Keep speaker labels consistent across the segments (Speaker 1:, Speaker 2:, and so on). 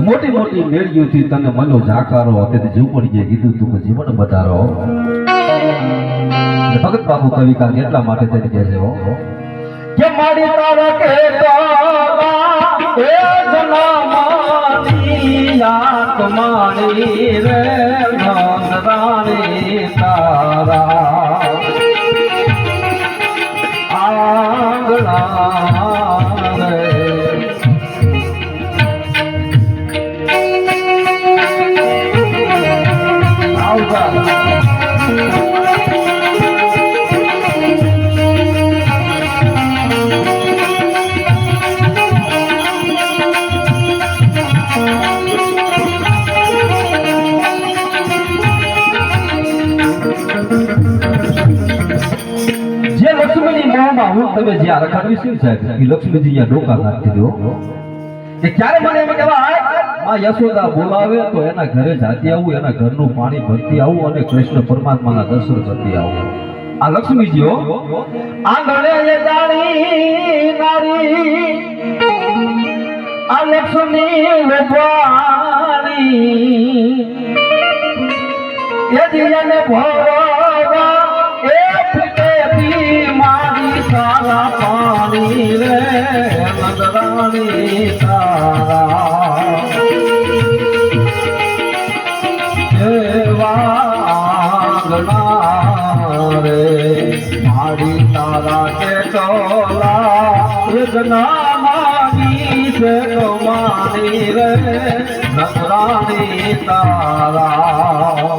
Speaker 1: મોટી મોટી મેળીઓથી તને મનો જાકારો તેથી ઝૂંપડીએ કીધું તું કે જીવન એટલે ભગત બાબુ કવિકા એટલા માટે તેને કહે છે.
Speaker 2: કે
Speaker 1: તમે જે આ રખાડવી છે ને સાહેબ એ લક્ષ્મીજી અહીંયા ડોકા નાખી દો કે ક્યારે મને એમ કહેવાય માં યશોદા બોલાવે તો એના ઘરે જાતી આવું, એના ઘરનું પાણી ભરતી આવું અને કૃષ્ણ પરમાત્માના દર્શન કરતી આવું. આ લક્ષ્મીજીઓ,
Speaker 2: આંગણે જાણી નારી, આ લક્ષ્મી લોભાણી એ દિયાને ભોગા એ ફૂટેથી મારી સારા પાણી રે નગરાણી તારા દેવાંગના રે મારી તારા કે ચોલા વેદના માગી છે તો મારી રે નજરાણી તારા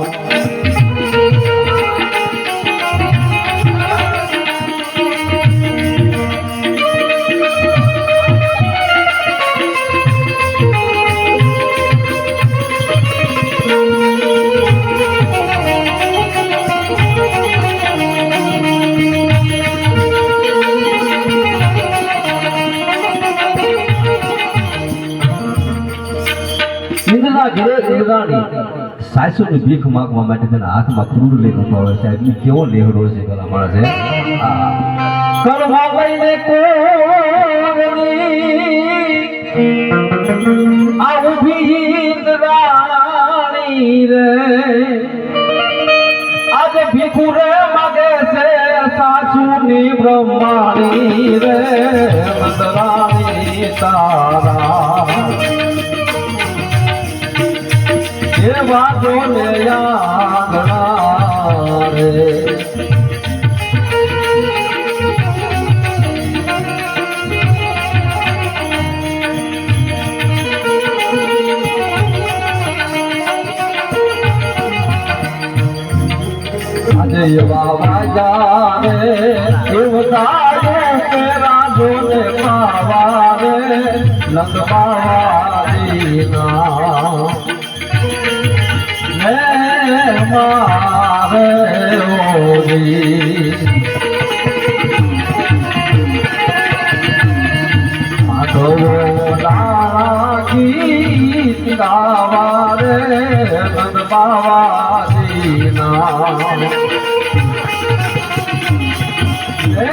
Speaker 1: ઇન્દ્રના ઘરે સાસુની ભીખ માગવા માટે તેના હાથમાં ક્રૂર લઈ ઊભો હોય એટલે કેવો લેહડો છે પેલા માણસે? આ
Speaker 2: કર્મા કોની આ ઊભી ઇન્દ્રાણી રે. આજે ભીખુ માગે છે સાસુની બ્રહ્માણી રે. તારા. એવા જોને આંગણા રે આજે એવા વાજા રે એવતારે કે રાજો ને પાવા રે નંદ બાવાદીના હે મારે ઓરી માધવો દાણા ગીત ગાવા રે નંદ બાવાદીના હે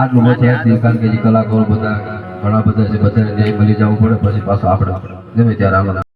Speaker 2: મારે
Speaker 1: આટલું છે કારણ કે જે કલાકારો બધા ઘણા બધા છે, બધાને ન્યાય મળી જવું પડે, પછી પાછું આપણે ગમે ત્યારે આગળ